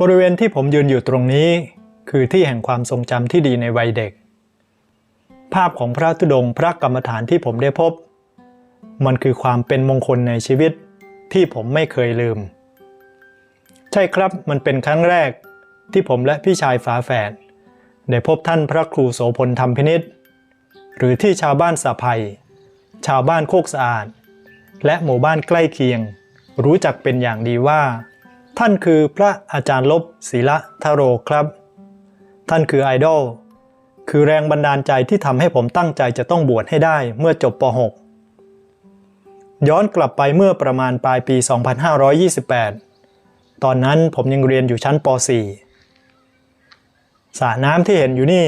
บริเวณที่ผมยืนอยู่ตรงนี้ คือที่แห่งความทรงจำที่ดีในวัยเด็ก ภาพของพระธุดงค์พระกรรมฐานที่ผมได้พบ มันคือความเป็นมงคลในชีวิตที่ผมไม่เคยลืม ใช่ครับมันเป็นครั้งแรกที่ผมและพี่ชายฝาแฝดได้พบท่านพระครูโสพลธรรมพินิษหรือที่ชาวบ้านสะภัย ชาวบ้านโคกสะอาด และหมู่บ้านใกล้เคียง รู้จักเป็นอย่างดีว่า ท่านคือพระอาจารย์ลบศิละทโรครับ ท่านคือไอดอลคือแรงบันดาลใจที่ทำให้ผมตั้งใจจะต้องบวชให้ได้เมื่อจบป .6 ย้อนกลับไปเมื่อประมาณปลายปี 2528 ตอนนั้นผมยังเรียนอยู่ชั้นป .4 สระน้ำที่เห็นอยู่นี่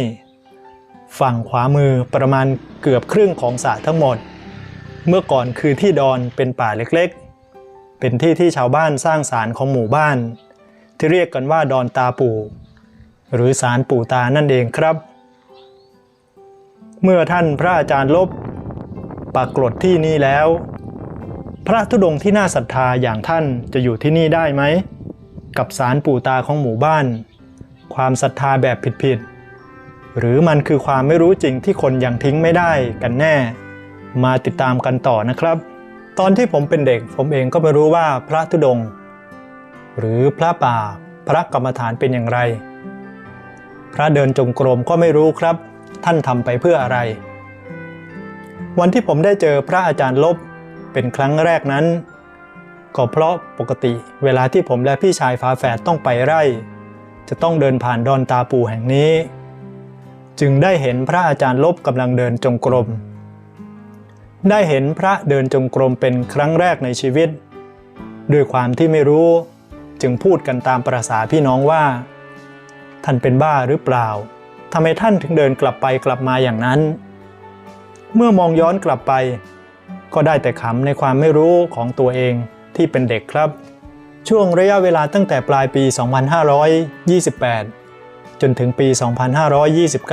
ฝั่งขวามือประมาณเกือบครึ่งของสระทั้งหมด เมื่อก่อนคือที่ดอนเป็นป่าเล็กๆ เป็นที่ที่ชาวบ้านสร้างศาลของหมู่บ้าน ที่เรียกกันว่าดอนตาปู่ หรือศาลปู่ตานั่นเองครับ เมื่อท่านพระอาจารย์ลบปรากฏที่นี่แล้ว พระธุดงที่น่าศรัทธาอย่างท่านจะอยู่ที่นี่ได้ไหม กับศาลปู่ตาของหมู่บ้าน ความศรัทธาแบบผิดๆหรือมันคือความไม่รู้จริงที่คนยังทิ้งไม่ได้กันแน่ มาติดตามกันต่อนะครับ ตอนที่ผมเป็นเด็กผมเองก็ไม่รู้ว่าพระธุดง หรือพระป่าพระกรรมฐานเป็นอย่างไร พระเดินจงกรมก็ไม่รู้ครับ ท่านทำไปเพื่ออะไร วันที่ผมได้เจอพระอาจารย์ลบเป็นครั้งแรกนั้น ก็เพราะปกติเวลาที่ผมและพี่ชายฝาแฝดต้องไปไร่ จะต้องเดินผ่านดอนตาปูแห่งนี้ จึงได้เห็นพระอาจารย์ลบกำลังเดินจงกรม ได้เห็นพระเดินจงกรมเป็นครั้งแรกในชีวิต ด้วยความที่ไม่รู้จึงพูดกันตามประษาพี่น้องว่า ท่านเป็นบ้าหรือเปล่าทำไมท่านถึงเดินกลับไปกลับมาอย่างนั้น เมื่อมองย้อนกลับไป ก็ได้แต่ขำในความไม่รู้ของตัวเองที่เป็นเด็กครับ ช่วงระยะเวลาตั้งแต่ปลายปี 2528 จนถึงปี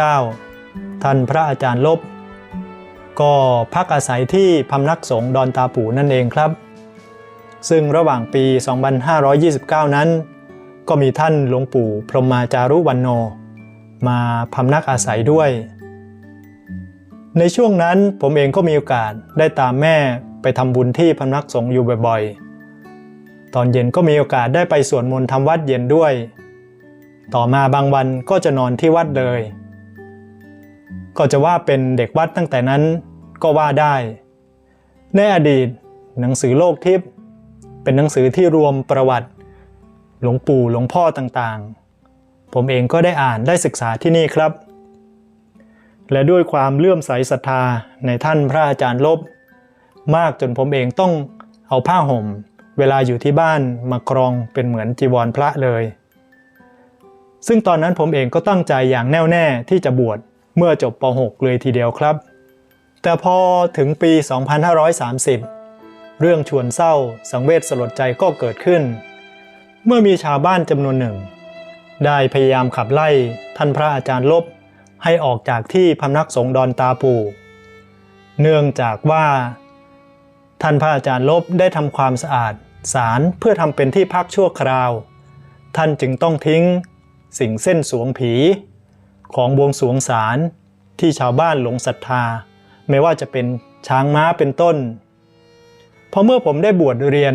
2529 ท่านพระอาจารย์ลบ ก็พักอาศัยที่พำนักสงฆ์ดอนตาปูนั่นเองครับ ซึ่งระหว่างปี 2529 นั้น ก็มีท่านหลวงปู่พรหมาจารุวันโน มาพำนักอาศัยด้วย ในช่วงนั้นผมเองก็มีโอกาสได้ตามแม่ไปทำบุญที่พำนักสงฆ์อยู่บ่อยๆ ตอนเย็นก็มีโอกาสได้ไปสวดมนต์ทำวัดเย็นด้วย ต่อมาบางวันก็จะนอนที่วัดเลย ก็จะว่าเป็นเด็กวัดตั้งแต่นั้นก็ว่าได้ ในอดีต หนังสือโลกทิพย์เป็นหนังสือที่รวมประวัติ หลวงปู่หลวงพ่อต่างๆ ผมเองก็ได้อ่านได้ศึกษาที่นี่ครับ และด้วยความเลื่อมใสศรัทธาในท่านพระอาจารย์ลบ มากจนผมเองต้องเอาผ้าห่ม เวลาอยู่ที่บ้านมาครองเป็นเหมือนจีวรพระเลยซึ่งตอนนั้นผมเองก็ตั้งใจอย่างแน่วแน่ที่จะบวช เมื่อจบป .6 เลยทีเดียวครับ แต่พอถึงปี 2530 เรื่องชวนเศร้าสังเวชสลดใจก็เกิดขึ้น เมื่อมีชาวบ้านจำนวนหนึ่ง ได้พยายามขับไล่ท่านพระอาจารย์ลบให้ออกจากที่พำนักสงฆ์ดอนตาปูเนื่องจากว่า ท่านพระอาจารย์ลบได้ทำความสะอาดศาลเพื่อทำเป็นที่พักชั่วคราว ท่านจึงต้องทิ้งสิ่งเส้นสวงผี ของบวงสวงศาลที่ชาวบ้านหลงศรัทธา ไม่ว่าจะเป็นช้างม้าเป็นต้น พอเมื่อผมได้บวชเรียน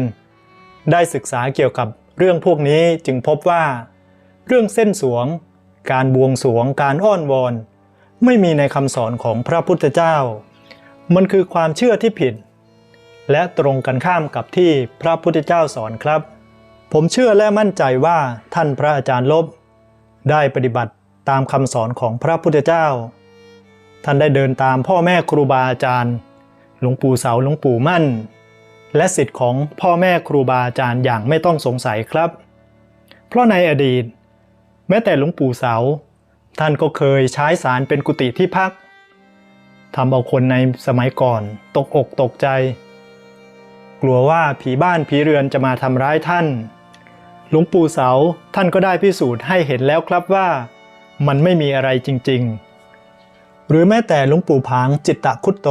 ได้ศึกษาเกี่ยวกับเรื่องพวกนี้จึงพบว่า เรื่องเส้นสวง การบวงสวงการอ้อนวอน ไม่มีในคำสอนของพระพุทธเจ้า มันคือความเชื่อที่ผิด และตรงกันข้ามกับที่พระพุทธเจ้าสอนครับ ผมเชื่อและมั่นใจว่าท่านพระอาจารย์ลบ ได้ปฏิบัติ ตามคำสอนของพระพุทธเจ้า ท่านได้เดินตามพ่อแม่ครูบาอาจารย์ หลวงปู่เสาหลวงปู่มั่น และสิทธิ์ของพ่อแม่ครูบาอาจารย์อย่างไม่ต้องสงสัยครับ เพราะในอดีต แม้แต่หลวงปู่เสา ท่านก็เคยใช้สารเป็นกุฏิที่พักทำเอาคนในสมัยก่อนตกอกตกใจ กลัวว่าผีบ้านผีเรือนจะมาทำร้ายท่าน หลวงปู่เสาท่านก็ได้พิสูจน์ให้เห็นแล้วครับว่า มันไม่มีอะไรจริง ๆ หรือแม้แต่หลวงปู่ผางจิตตะคุตโต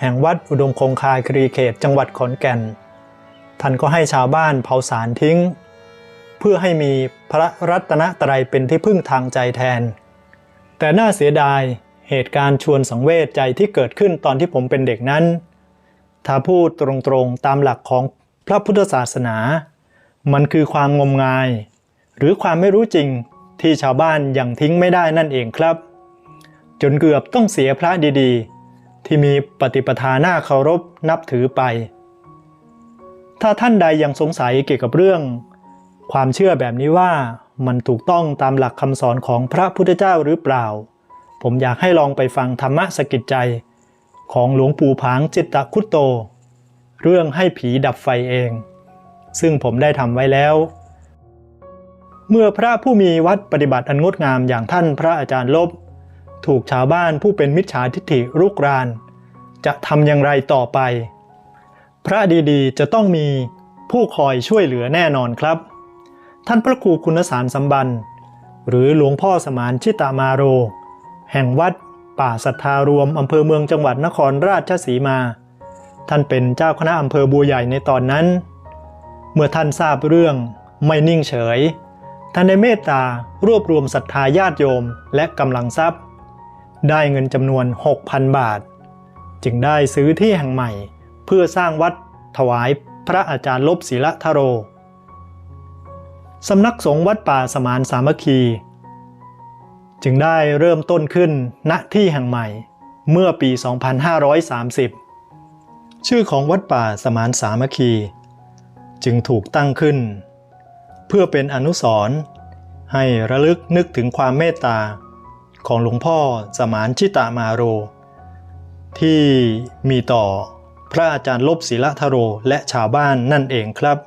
แห่งวัดอุดมคงคายครีเขตจังหวัดขอนแก่น ท่านก็ให้ชาวบ้านเผาสารทิ้ง เพื่อให้มีพระรัตนตรัยเป็นที่พึ่งทางใจแทน แต่น่าเสียดายเหตุการณ์ชวนสังเวชใจที่เกิดขึ้นตอนที่ผมเป็นเด็กนั้น ถ้าพูดตรงๆตามหลักของพระพุทธศาสนา มันคือความงมงาย หรือความไม่รู้จริง ที่ชาวบ้านยังทิ้งไม่ได้นั่นเองครับ จนเกือบต้องเสียพระดีๆ ที่มีปฏิปทาหน้าเคารพนับถือไป ถ้าท่านใดยังสงสัยเกี่ยวกับเรื่อง ความเชื่อแบบนี้ว่ามันถูกต้องตามหลักคำสอนของพระพุทธเจ้าหรือเปล่า ผมอยากให้ลองไปฟังธรรมะสกิดใจ ของหลวงปู่ผางจิตตคุตโต เรื่องให้ผีดับไฟเอง ซึ่งผมได้ทำไว้แล้ว เมื่อพระผู้มีวัดปฏิบัติอันงดงามอย่างท่านพระอาจารย์ลบ ถูกชาวบ้านผู้เป็นมิจฉาทิฏฐิรุกราน จะทำอย่างไรต่อไป พระดีๆจะต้องมีผู้คอยช่วยเหลือแน่นอนครับ ท่านพระครูคุณสารสัมบันหรือหลวงพ่อสมานชิตามาโร แห่งวัดป่าศรัทธารวมอำเภอเมืองจังหวัดนครราชสีมา ท่านเป็นเจ้าคณะอำเภอบัวใหญ่ในตอนนั้น เมื่อท่านทราบเรื่องไม่นิ่งเฉย ท่านได้เมตตารวบรวมศรัทธาญาติโยมและกำลังทรัพย์ ได้เงินจำนวน 6,000 บาท จึงได้ซื้อที่แห่งใหม่ เพื่อสร้างวัดถวายพระอาจารย์ลบศิละทโร สำนักสงฆ์วัดป่าสมานสามัคคี จึงได้เริ่มต้นขึ้นณที่แห่งใหม่เมื่อปี 2530 ชื่อของวัดป่าสมานสามัคคี จึงถูกตั้งขึ้น เพื่อเป็นอนุสรณ์ให้ระลึกนึกถึงความเมตตา ของหลวงพ่อสมานชิตามาโร ที่มีต่อพระอาจารย์ลบศิลทโรและชาวบ้านนั่นเองครับ